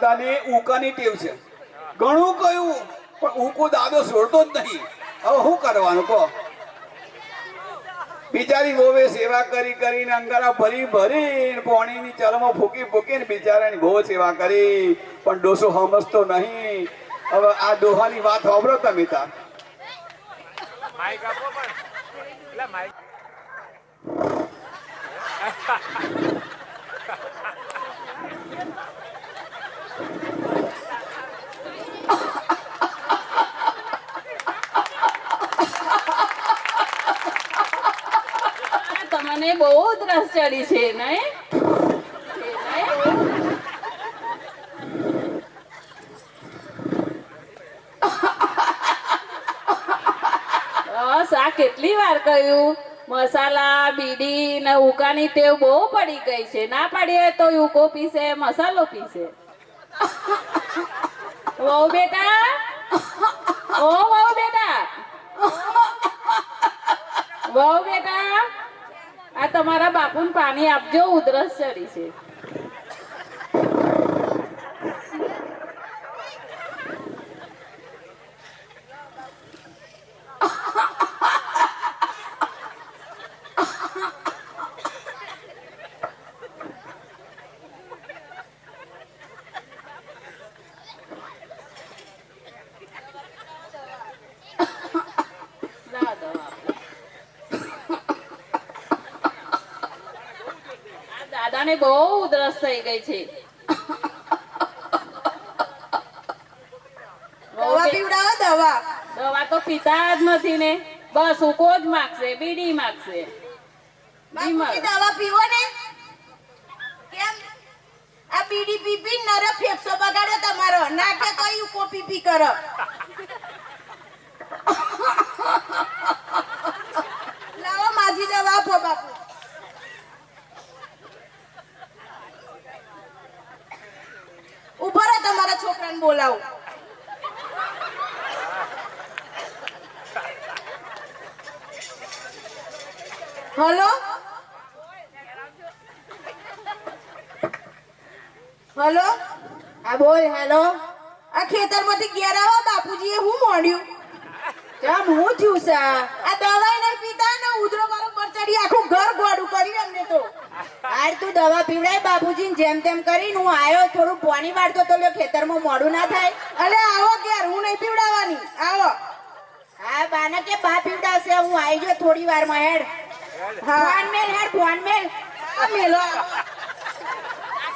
દાદાને ઉકાની ટેવ છે. ઘણું કહ્યું, પણ ઉકો દાદો છોડતો જ નહીં. હવે શું કરવાનું કહો? બિચારી ગોવે સેવા કરી કરીને અંગારા ભરી ભરીને પોણીની ચરમો ફૂકી ફૂકીને બિચારાની ગો સેવા કરી, પણ ડોસો સમજતો નહીં. હવે આ ડોહાની વાત સાંભળો તમે તા. તમને બહુ ત્રાસ ચડી છે આ કેટલી વાર કહ્યું? મસાલા, બીડી ને ઉકાની ટેવ બહુ પડી ગઈ છે. ના પાડીએ તો ઉકો પીસે, મસાલો પીસે. વહુ બેટા? ઓ વહુ બેટા? વહુ બેટા, આ તમારા બાપુને પાણી આપજો, ઉધરસ ચડી છે લાવો દવા આપો. આ દાદાને બહુ ઉધરસ થઈ ગઈ છે. દવા પીવડાવો દવા. દવા તો પીતા જ નથી ને. બસ ઉકો જ માગશે? બીડી માગશે. દવા પીવો ને. કેમ? આ બીડી પી પી નરો ફેફસો બગાડો તમારો. ના કે કોઈ ઉકો પી પી કરો. લાવો માજી દવા આપો બાપુ. ઊભો રહો તમારા છોકરાને બોલાવો. હલો? હલો? આ બોલ હેલો. આ ખેતરમાંથી ઘેર આવો બાપુજીએ હું મોડ્યું? કેમ હું થયું છે આ દવાઈ નહીં પીતા ને ઉધરો મારો ચડી આખું ઘર ગોડું કર્યું એમને તો. હાર તું દવા પીવડાય બાપુજી જેમ તેમ કરીને હું આવ્યો થોડું પાણી વાળતો તો લ્યો ખેતરમાં મોડું ના થાય. અલે આવો ક્યાર હું નહીં પીવડાવવાની. આવો. હા બાને કે બા પીવડાવશે હું આવી ગયો થોડી વારમાં હેડ. ફોન મેલ હેડ ફોન મેલ. મેલો.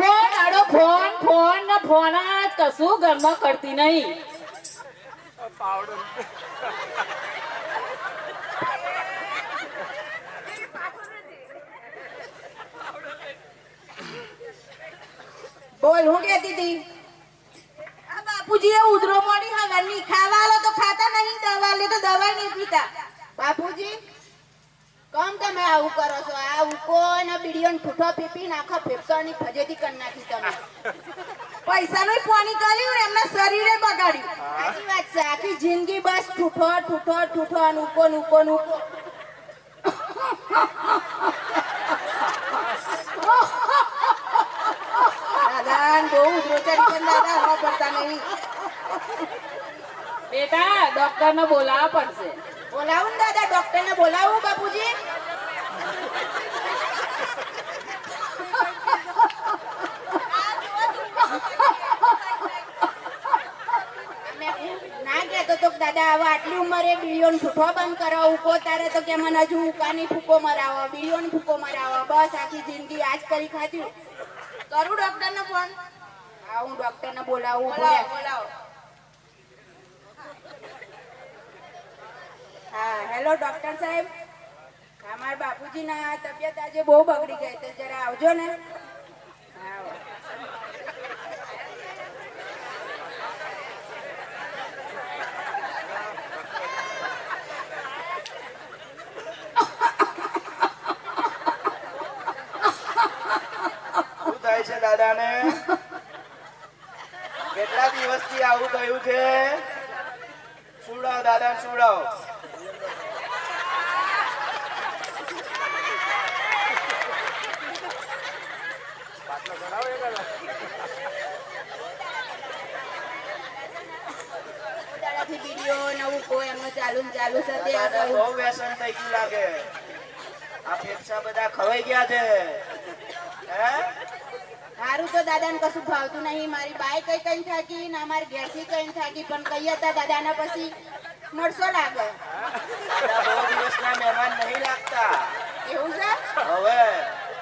કોણ આડો ફોન? ફોન ને ફોન જ કશું ઘરમાં કરતી નહીં. પાવડર બોલ હું કહેતી હતી? આ એ ઉધરો મોડી હવાની ખાવા આલો તો ખાતા નહીં દવા લે તો દવા નહીં પીતા. બાપુજી કોમ તમે આવું કરો છો? આ ઉકો ને બીડીઓ ને ફૂટો પીપી નાખો ફેફસાની ફજેતી કરી નાખી તમે. પૈસા નું પાણી કર્યું એમના શરીરે બગાડ્યું. સાચી વાત છે આખી જિંદગી બસ ઠૂઠો ઠૂઠો ઠૂઠો અને ઉકો ને ઉકો ઉકો. નહીં. બેટા ડોક્ટર ને બોલાવવા પડશે. બોલાવું ને દાદા ડોક્ટર ને બોલાવું બાપુજી. ના કહેતો તો દાદા હવે આટલી ઉંમરે બીડીઓ છૂટો બંધ કરો ઉકો તારે તો કે મને હજુ ઉકાની ફૂકો મરાવો બીડીઓ ફૂકો મરાવો બસ આખી જિંદગી આજ કરી ખાધ્યું કરું ડોક્ટર નો ફોન. હા હું ડોક્ટર ને બોલાવું. હા હેલો ડોક્ટર સાહેબ. અમારા બાપુજીના તબિયત આજે બહુ બગડી ગઈ તો જરા આવજો ને. દાદાને? કેટલા દિવસથી આવું થયું છે? સુડાવ દાદા સુડાવ. નવું કોઈ એમનું ચાલુ ચાલુ છે ત્યાં બહુ વ્યસન થઈ ગયું લાગે. આ ફેફસા બધા ખવાઈ ગયા છે. હે? હારું તો દાદાને કશું ભાવતું નહીં. મારી બાઈ કઈ કઈ થાકી ને અમારી ઘેરથી કઈ થાકી પણ કઈ હતા દાદાના પછી મળશો લાગે. દિવસના મહેમાન નહીં લાગતા. એવું છે? હવે.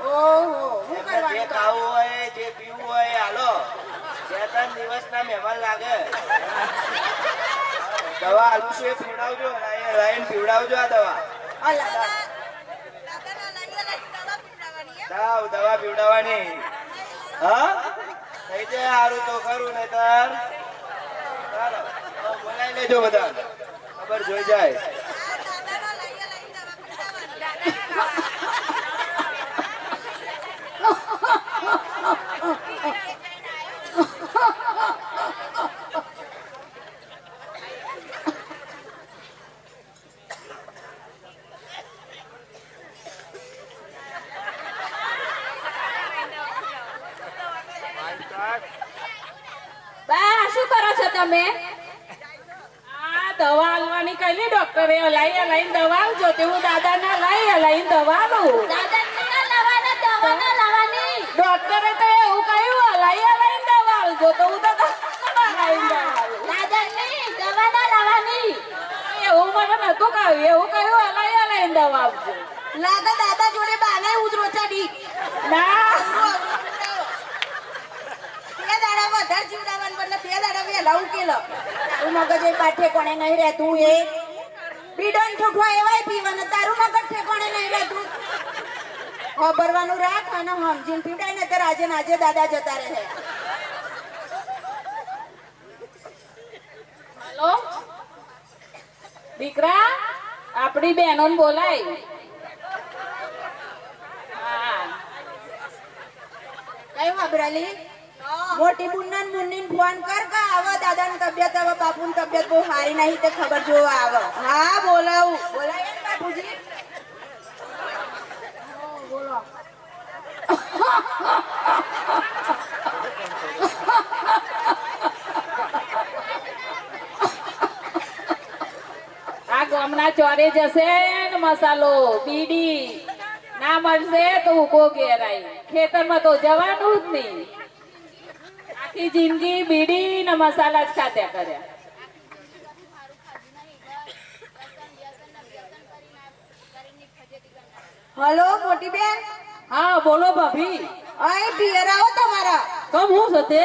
ઓહો શું એમને જે ખાવું હોય જે પીવું હોય હાલો. બે ત્રણ દિવસના મહેમાન લાગે. દવા આલુ છે પીવડાવજો લાઈન પીવડાવજો આ દવા. અલા, દવા પીવડાવવાની એમ? દાવ દવા પીવડાવવાની હા? થઈ જાય સારું તો ખરું નહીતર. ચાલો, તો બોલાવી લેજો બધા ખબર જોઈ જાય લાગે દવા પીવડાવવાની. બા શું કરો છો તમે? આ દવા આલવાની કઈ ડોક્ટરે લઈ લઈને દવા આવજો. તે હું દાદાના લઈ લઈને દવા આલું. ડોક્ટરે તો એવું કહ્યું દવા આવજો તો હું તો મને નતું કહ્યું. એવું કહ્યું હલાઈ હલાઈ દવા આવજો દાદા જોડે બાને ઉધરો ચડી ના. દાડા વધારે તું ઉકેલો તારું મગજ એ પાઠે ઠેકોણે નહીં રહેતું એ. બીડન ઠૂઠવા એવાય પીવાના તારું મગજ ઠેકોણે નહીં રહેતું ભરવાનું રાખ અને સમજીને પીવડાય ને ત્યારે આજે આજે દાદા જતા રહે. હલો? દીકરા આપણી બહેનો બોલાય. કઈ વાબરાલી મોટી બુનના મુન્નીન ફોન કર કે આવા દાદાની તબિયત હવે બાપુની તબિયત બહુ સારી નહીં તે ખબર જોવા આવે. હા, બોલાવું. બોલાય ને બાપુજી. આ ગામના ચોરે જશે ને મસાલો, બીડી. ના મળશે તો ઉકો ઘેરાય ખેતરમાં તો જવાનું જ નહીં. આખી જિંદગી બીડી ને મસાલા જ ખાત્યા કર્યા હલો મોટી બેન? હા બોલો ભાભી. અહીં પિયર આવો તમારા. કમ હું સતે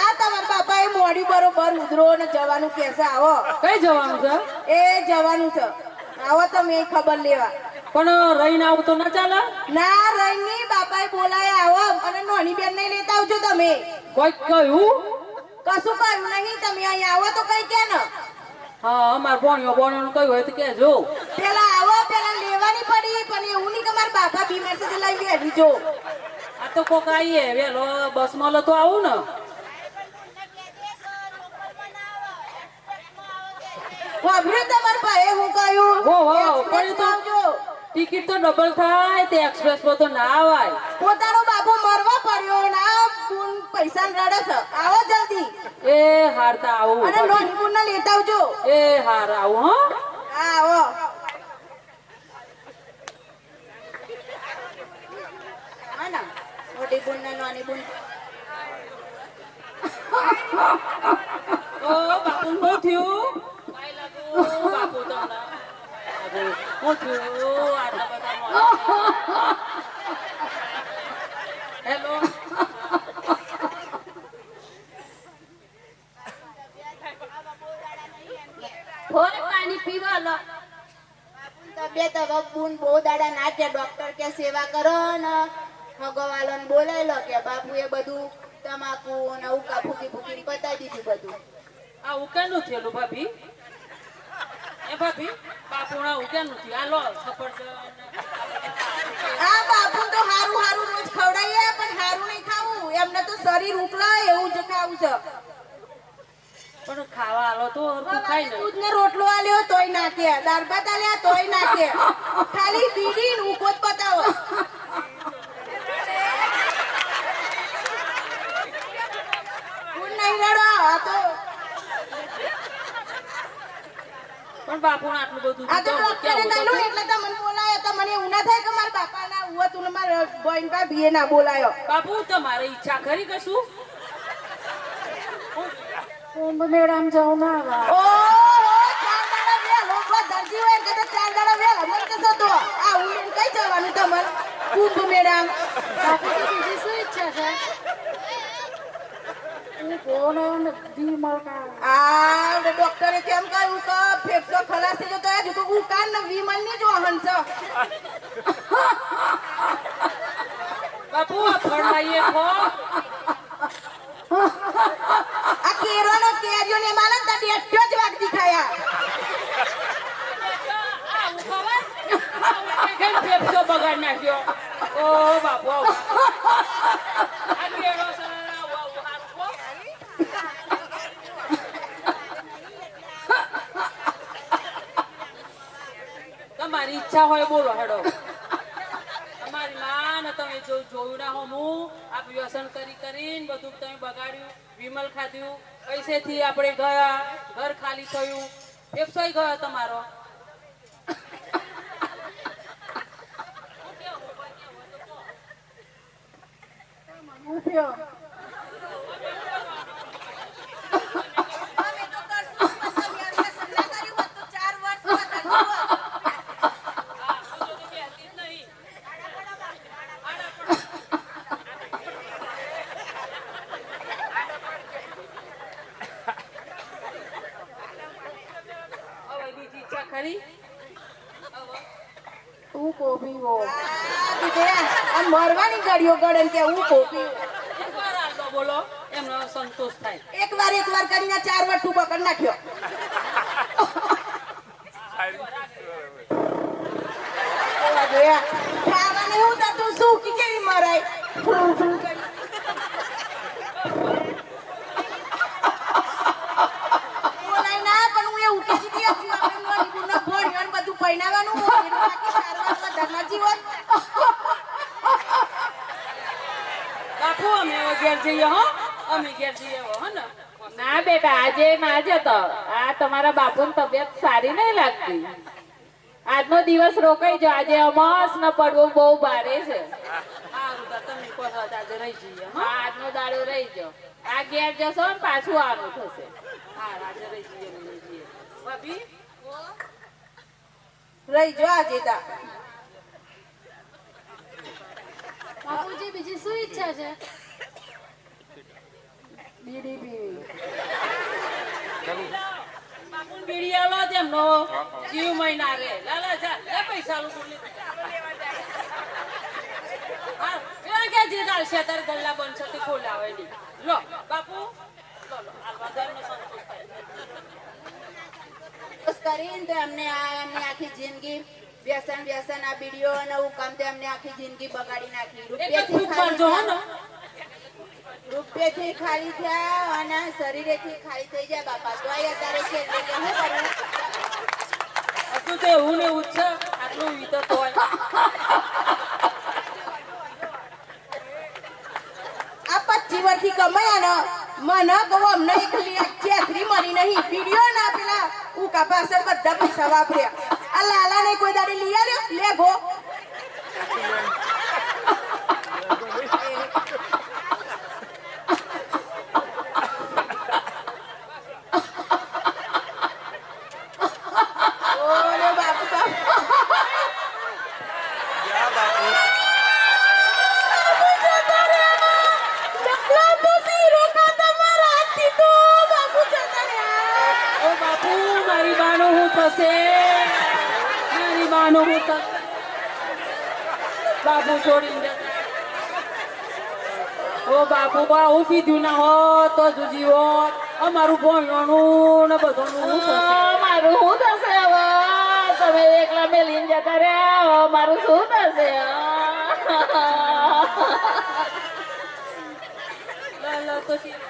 આ તમારા બાપાએ મોડી બરોબર ઉધરો ને જવાનું કેસે આવો. કઈ જવાનું છે? એ જવાનું છે. આવો તમે ખબર લેવા. પણ રહીને આવું તો ના ચાલે? ના રહીની બાપાએ બોલાય આવો. અને નોની બેન ને લેતા આવજો તમે. કોઈ કહ્યું? કશું કહ્યું નહીં તમે અહીંયા આવો તો કઈ કે ને. હા અમાર ભણ્યો ભણ્યો કહ્યું હોય તો કેજો પેલા આવો પેલા લેવાની પડી પણ એવું નહીં કે મારા બાપા બીમાર છે લઈ બેઠી જો. આ તો કોક આવીએ વેલો બસ મળે તો આવું ને. તમારા ભાઈ હું કહ્યું? હો, હો, પણ તો- આવજો. ટિકિટ તો ડબલ થાય તે એક્સપ્રેસ પર તો ના આવાય પોતાનો બાપો મરવા પડ્યો ના બુન પૈસા રડે છે. આવો જલ્દી. એ હારતા આવો અને નોટ બુન ને લેતા આવજો. એ હાર આવો હો. હા આવો. હા મોટી બુન ને નાની બુન. ઓ બાપુ શું થયું. કાંઈ લાગુ. બાપુ તો ના. બાપુ, શું થયું આટલા બધા મોડા? હેલો પાણી પીવા લો તબિયત હવે બુન બહુ દાડા ના કે ડોક્ટર સેવા કરો ને ભગવાલો ને બોલાયેલો કે બાપુ એ બધું તમાકુ ને ઉકા ફૂકી ફૂકી પતાવી દીધું બધું આ ઉકેનું થયેલું ભાભી. એ ભાભી? બાપુના ઉકેનું થયું આ લો સફરજન. આ બાપુ તો હારું હારું રોજ ખવડાવીએ પણ હારું નહીં ખાવું. એમને તો શરીર ઉકળાય એવું જ ખાવું છે. પણ ખાવા આલો તો હરખું ને દૂધ ને રોટલો આલ્યો તોય નાખે દાળ ભાત આલ્યા તોય નાખે ખાલી બીડી ને ઉકો જ બતાવો હું નહીં રડો આ તો પણ બાપુને આ તો બોલાયો તો મને એવું ના થાય કે મારા બાપા ના હુવા તું મારા બોઈન બીએ ના બોલાયો. બાપુ તમારે ઈચ્છા ખરી કશું? કુંભ મેળામાં જાઉં ના આવા. ચાર દાડા દરજી હોય કે તો ચાર દાડા વહેલો મને કહેશો તો? આ ઉડીને કઈ જવાનું તમારે? કુંભ મેળામ. બીજી શું ઈચ્છા છે? કોણ કા આ ડોક્ટરે કેમ કહ્યું કે ફેફસો ખલાસ થઈ જતો હજુ તો ઉકાન ને વિમલની જ હંસ. બાપુ ફળાઈએ ફળવાઈએ આ કેરો નો કેરીઓ ને માલે તા ડેટ્યો જ વાગ દેખાયા આ? આવું ખાઈ ફેફસો બગાડ નાખ્યો? ઓ બાપુ આવું. આ કેળો છે, આવું, આવું, હારું ખો. તમારી ઈચ્છા હોય બોલો હેડો. તમારી માં તમે જોયું ના હો હું આ વ્યસન કરી કરીને બધું તમે બગાડ્યું, વિમલ ખાધ્યું, પૈસેથી આપણે ગયા, ઘર ખાલી થયું. એકસોય ગયો તમારો. ઉઠ્યો અમે તો કરશું પણ તમે આ વ્યસન ના કર્યું હોત તો ચાર વર્ષમાં કરશું હોત. હવે ખરી તું કોબી હો. આ મરવાની ગાડીઓ ગળે કે હું કોપી એકવાર બોલો એમનો સંતોષ થાય. એક વાર એક વાર કરીને ચાર વાર ટૂંકો કરી નાખ્યો. ખાવાને હું તો તું શું કે કેવી મરાય ફૂ ફૂ કરી. બોલાય ના પણ હું એવું કીધી હતી, હજુ આપણે નોનીબુનો ભણ્યો ને બધું પહેરાવાનું હોય. એનું બાકી ધર્માજી બાપુ અમે ઘેર જઈએ હો. અમે ઘેર જઈએ હો ને. ના બેટા આજે ના જતો આ તમારા બાપુની તબિયત સારી નહીં લાગતી. આજનો દિવસ રોકાઈ જો આજે અમાસ ન પડવું બહુ ભારે છે. તો તો આજનો દાડો રહી જો આ ઘેર જશો ને પાછું આવું થશે. ને રહી જો આજે તા બાપુજી બીજી શું ઈચ્છા છે? બીડી પીવી બીડી જીવ મહિના રે. લાલા જા. લે પૈસા લું તું હા એ કે જે ચાલશે તારે ગલ્લા બનશે તે ખોલાવે લો બાપુ. લો લો હાલવા ધર્મ સંતોષ થાય. કરીને તો એમને આ એમની આખી જિંદગી વ્યસન વ્યસન આ બીડીઓ અને હું કામ તો એમને આખી જિંદગી બગાડી નાખી. રૂપિયાથી હો ને. રૂપિયાથી ખાલી થયા અને શરીરેથી ખાલી થઈ જાય બાપા. તો આ અત્યારે છે એટલે કે શું હતું તો એવું ને એવું આટલું વિતત હોય આ પચીસ વર્ષથી કમાયા ને મને કહો અમને એક ચેતરી મળી નહીં. પીડીઓ ના પેલા ઉકા પાછળ બધા પૈસા વાપર્યા. આ લાલા ને કોઈ દાડી લઈ ઓરે બાપુ હું હું છોડીને. જતા ઓ બાપુ બા હું પીધું ના હોત તો જુજી હોત. અમારું ભણવાનું ને બધું હું મારું શું થશે હવે? તમે એકલા મેલીને જતા રહ્યા મારું શું થશે? તો શી-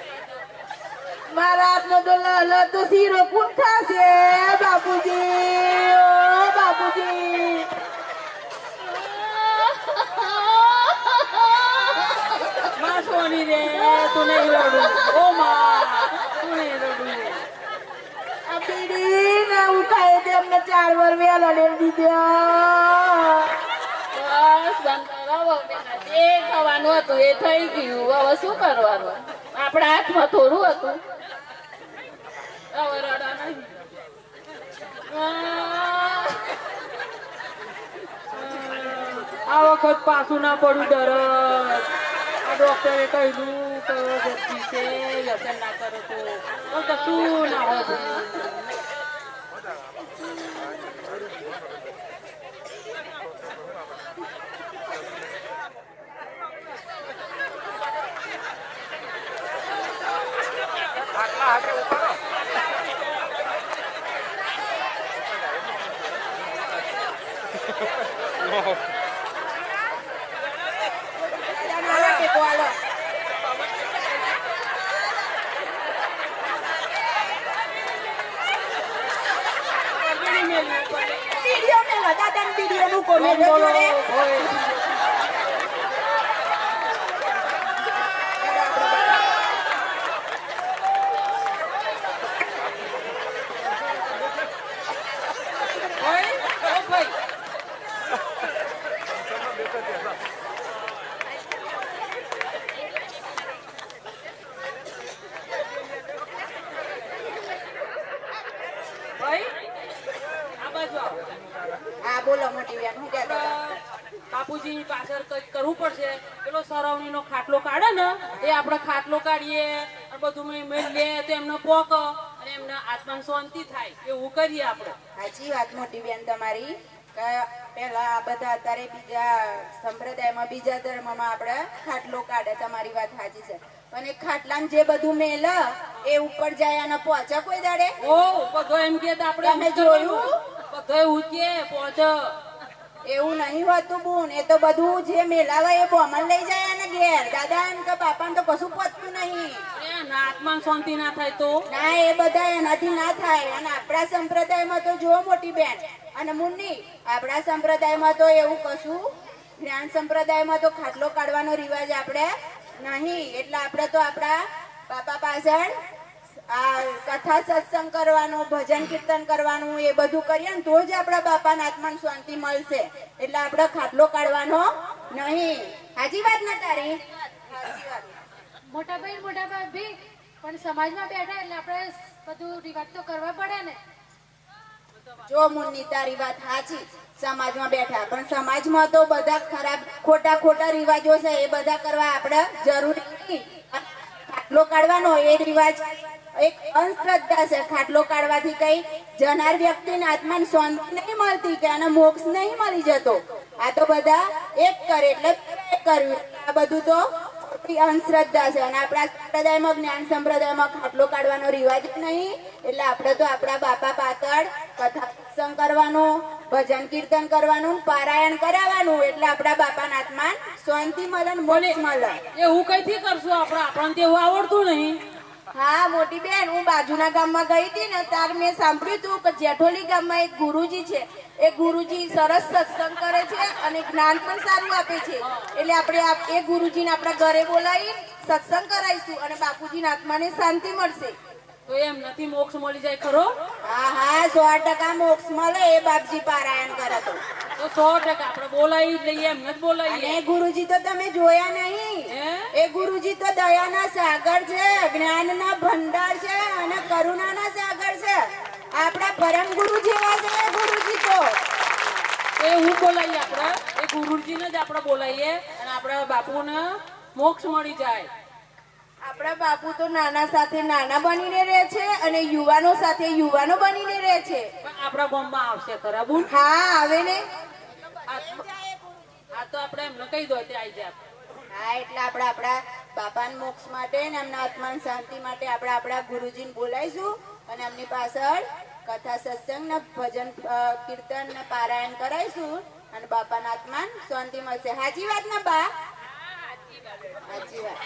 મારા તો લાલ તો શીરો પૂંઠા છે બાપુજી ઓ બાપુજી. માં સોની રે તું નહીં રડું. ઓ માં તું નહીં રડું આ પીડી ના ઉઠાય દે ચાર વાર વેલા અને દીધા. બસ બંધ બેટા. જે થવાનું હતું એ થઈ ગયું. હવે શું કરવાનું? આપણા હાથમાં થોડું હતું. આ વખત પાછું ના પડ્યું ડર. ડોક્ટરે કહ્યું કયો વ્યક્તિ છે વ્યસન ના કરો તો કશું ના હોય બધું. આટલા હાથે ઉપાડો દાદા નાના ટેકો આલો. વીડિયો મેલો દાદાને વીડિયો મૂકો મેલો બોલો, જોડે હોય. હોય? ઓ ભાઈ. ભાઈ, આ બાજુ આવો. હા બોલો મોટી બેન હું કહેતા હતા? બાપુજી પાછળ કંઈક કરવું પડશે પેલો સરવણીનો ખાટલો કાઢે ને એ આપણે કાઢીએ અને બધું મેં લે તો એમનો પોક અને એમના આત્માને શાંતિ થાય એવું કરીએ આપણે. સાચી વાત મોટી બેન તમારી પેલા આ બધા અત્યારે બીજા સંપ્રદાયમાં બીજા ધર્મમાં આપણે ખાટલો કાઢે તમારી વાત સાચી છે. અને ખાટલા ખાટલામાં જે બધું મેલ એ ઉપર જાય અને પહોંચે કોઈ દાડે? ઓ બધો એમ કે આપણે તમે જોયું? બધો એવું કે પહોંચ. એવું નહીં હોતું બુન એ તો બધું જે મેલાવે એ બોમન લઈ જાય અને ઘેર. દાદા એમ કે બાપાને તો કશું પહોંચતું નહીં. આત્મા શાંતિ ના થાય તો? ના એ બધા એનાથી ના થાય. અને આપણા સંપ્રદાયમાં તો જો મોટી બેન. અને મુન્ની આપણા સંપ્રદાયમાં તો એવું કશું જ્ઞાન સંપ્રદાયમાં તો ખાટલો કાઢવાનો રિવાજ આપણે નહીં. એટલે આપણે તો આપણા બાપા પાછળ આ કથા સત્સંગ કરવાનું ભજન કીર્તન કરવાનું એ બધું કરીએ ને તો જ આપણા બાપાના આત્માને શાંતિ મળશે. એટલે આપણે ખાટલો કાઢવાનો નહીં. હાજી વાત ના તારી. મોટા ભાઈ મોટા ભાભી પણ સમાજમાં બેઠા એટલે આપણે બધું રિવાજ તો કરવા પડે ને. જો મુન્ની તારી વાત સાચી સમાજમાં બેઠા. પણ સમાજમાં તો બધા ખરાબ ખોટા ખોટા રિવાજો છે એ બધા કરવા આપણે જરૂરી ખાટલો કાઢવાનો એ રિવાજ એક અંધશ્રદ્ધા છે. ખાટલો કાઢવાથી કઈ જનાર વ્યક્તિને આત્માને શાંતિ નહીં મળતી કે આને મોક્ષ નહીં મળી જતો. આ તો બધા એક કરે એટલે બે કરવું આ બધું તો અંધશ્રદ્ધા છે. અને આપણા સંપ્રદાયમાં, જ્ઞાન સંપ્રદાયમાં ખાટલો કાઢવાનો રિવાજ જ નહીં. એટલે આપણે તો આપણા બાપા પાતળ કથા સત્સંગ કરવાનું, ભજન કીર્તન કરવાનું, પારાયણ કરાવવાનું. એટલે આપણા બાપાના આત્માન શાંતિ મળે મોક્ષ મળે. એવું કઈથી કરશું આપણે? આપણને તો એવું આવડતું નહીં. હા મોટી બેન હું બાજુના ગામમાં ગઈ હતી ને ત્યારે મેં સાંભળ્યું હતું કે જેઠોલી ગામમાં એક ગુરુજી છે. એ ગુરુજી સરસ સત્સંગ કરે છે અને જ્ઞાન પણ સારું આપે છે. એટલે આપણે એ ગુરુજીને આપણા ઘરે બોલાવી સત્સંગ કરાવીશું અને બાપુજીના આત્માને શાંતિ મળશે. તો એમ નથી મોક્ષ મળી જાય ખરો? હા હા સો ટકા મોક્ષ મળે એ બાપજી પારાયણ કરે તો. સો ટકા આપણે બોલાવી જ લઈએ એમ બોલાવીએ. અને ગુરુજી તો તમે જોયા નહીં? એ ગુરુજી તો દયાના સાગર છે જ્ઞાનના ભંડાર છે અને કરુણાના સાગર છે. આપણા પરમ ગુરુ જેવા છે એ ગુરુજી તો. એ હું બોલાવીએ આપણે? એ ગુરુજીને જ આપણે બોલાવીએ અને આપણા બાપુને મોક્ષ મળી જાય. આપણા બાપુ તો નાના સાથે નાના બનીને રહે છે અને યુવાનો સાથે યુવાનો બનીને રહે છે. પણ આપણા ગામમાં આવશે ખરા હા આવે ને. આ તો આપણે એમને કહી દો તે આવી જાય. હા એટલે આપણે આપણા બાપાના મોક્ષ માટે ને એમના આત્માન શાંતિ માટે આપણે આપણા ગુરુજીને બોલાવીશું અને એમની પાછળ કથા સત્સંગ ને ભજન કીર્તન ને પારાયણ કરાવીશું અને બાપાના આત્માન શાંતિ મળશે. હાજી વાત ને બા? સાચી વાત.